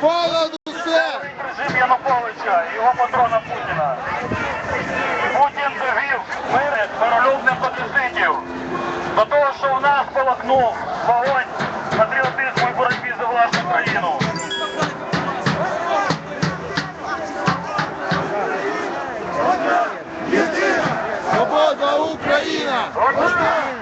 Понад усе! Режим Януковича і його патрона Путіна. Путін довів мирет миролюбних одеситів до того, що в нас полохнув вогонь патріотизму і боротьбі за власну країну. Свобода Україна!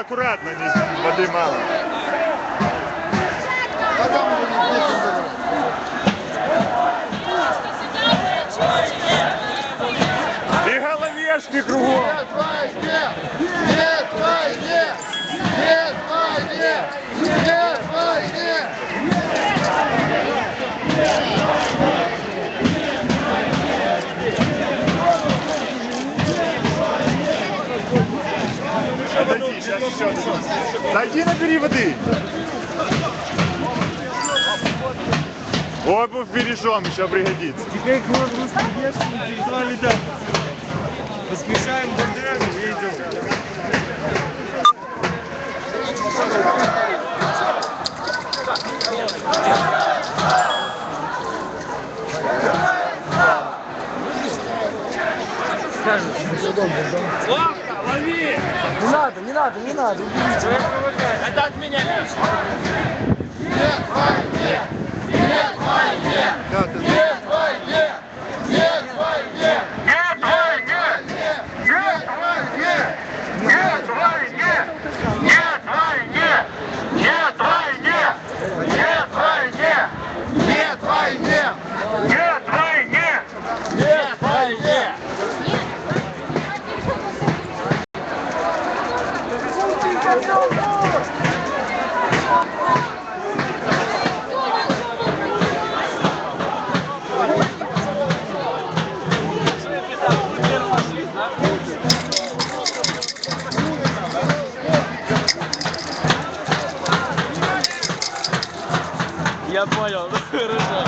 Аккуратно, воды мало. И головешки кругом. Зайди набери воды. Обувь бережем, еще пригодится. Теперь к русские девственники звали да. Воскрешаем бандерами и идем. Не надо. Это от меня лично. Я понял, ну хорошо.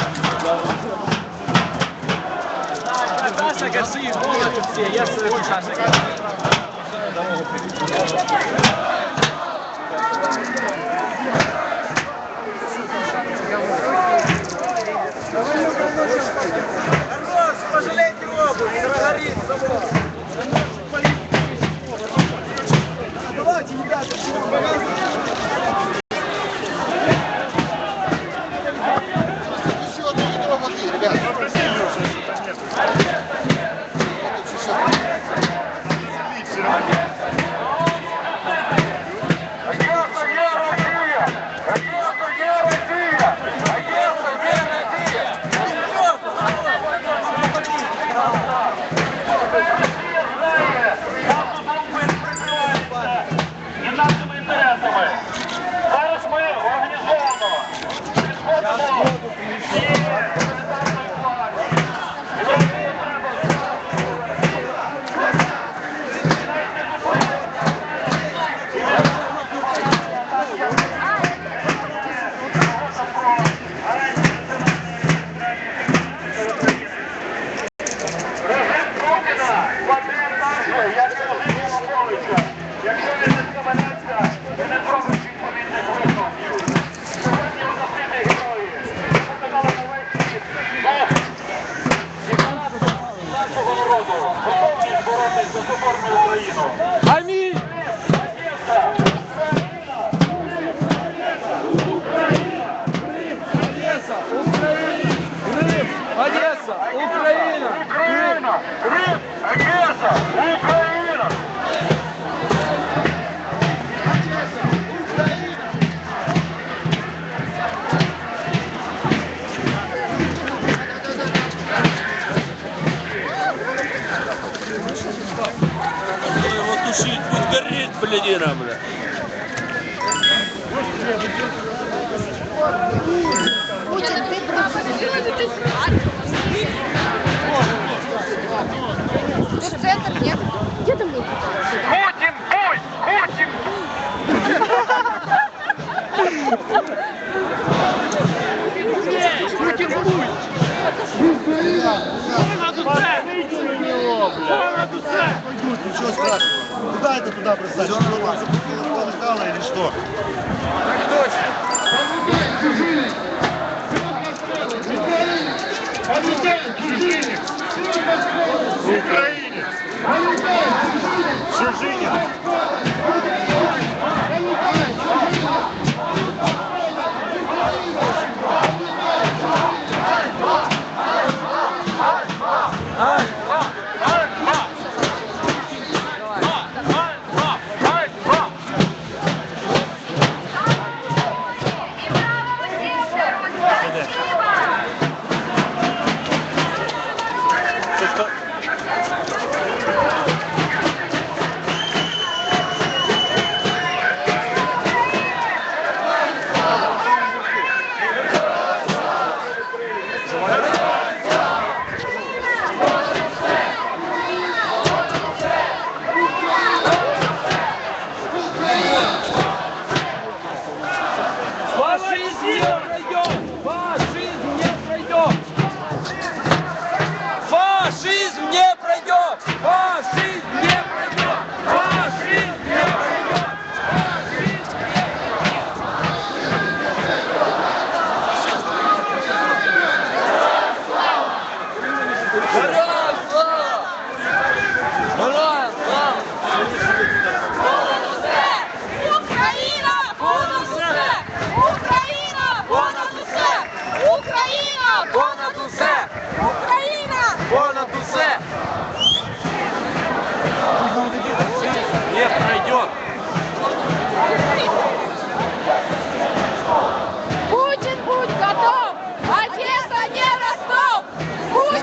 Саша, гаши, молодцы все, я слышу Саша. Хорош, пожалейте обувь, горит забор. Давайте, ребята, помогайте. Arsenal. number. сайты туда бросать? Все нормально. Полыхало или что?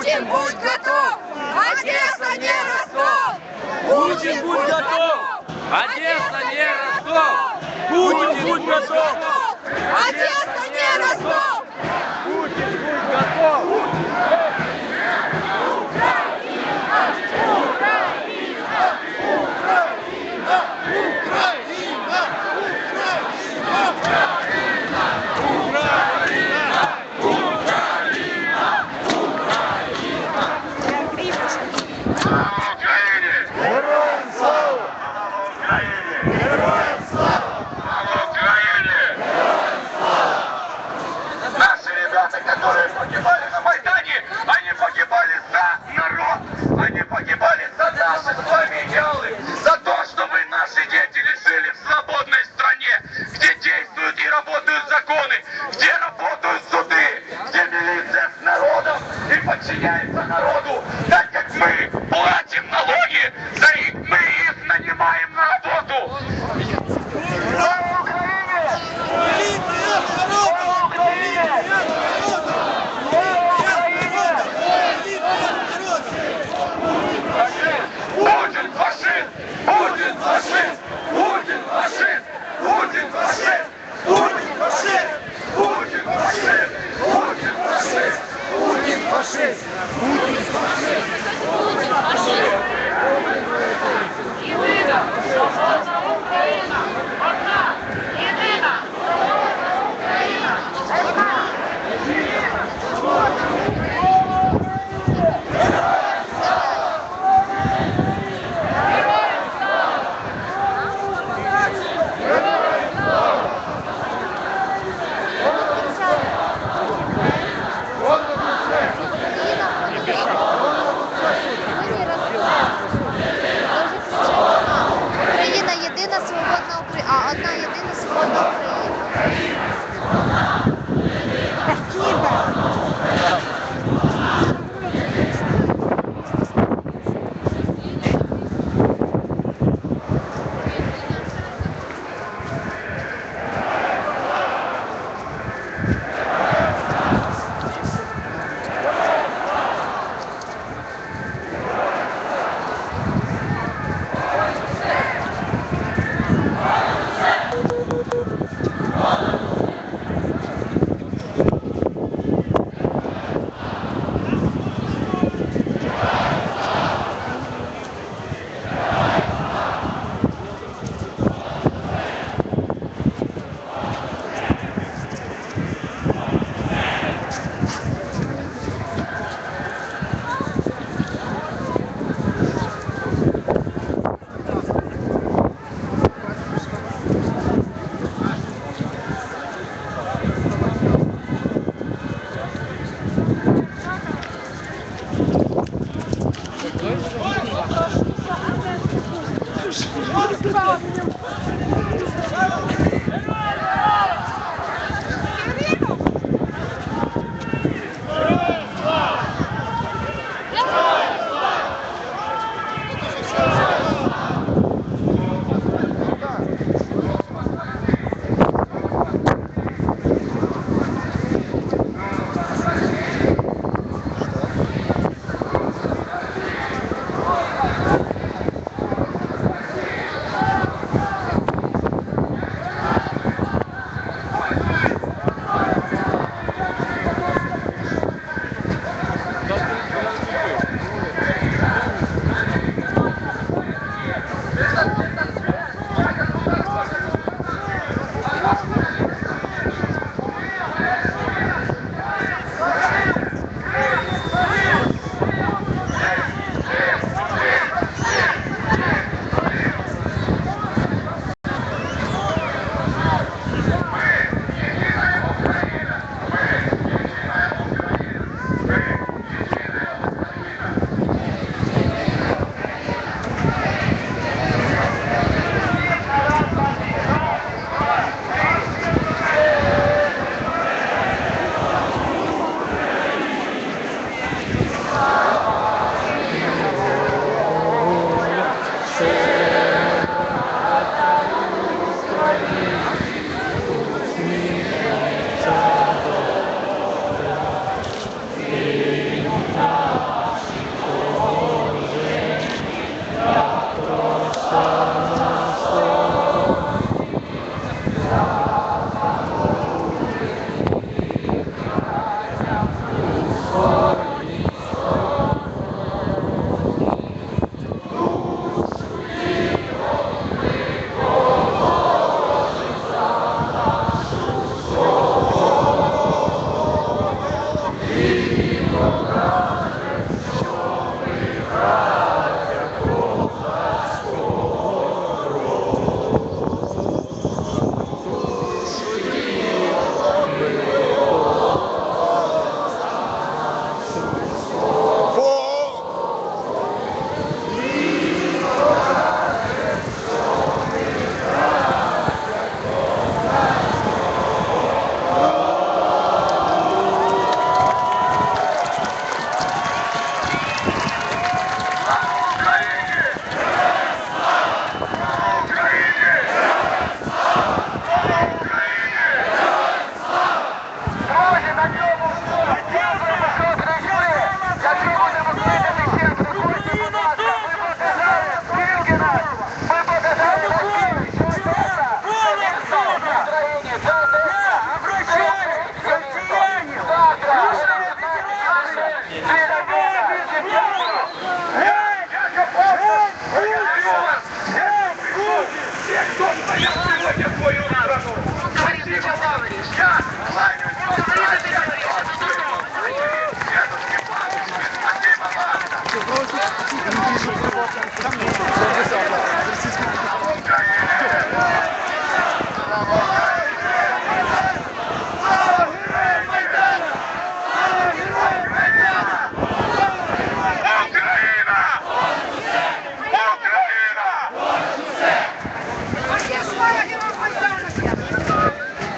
Путин, будь готов! Одесса не Ростов! Путин, будь готов! Одесса не Ростов! Путин, будь готов! Одесса не Ростов! time.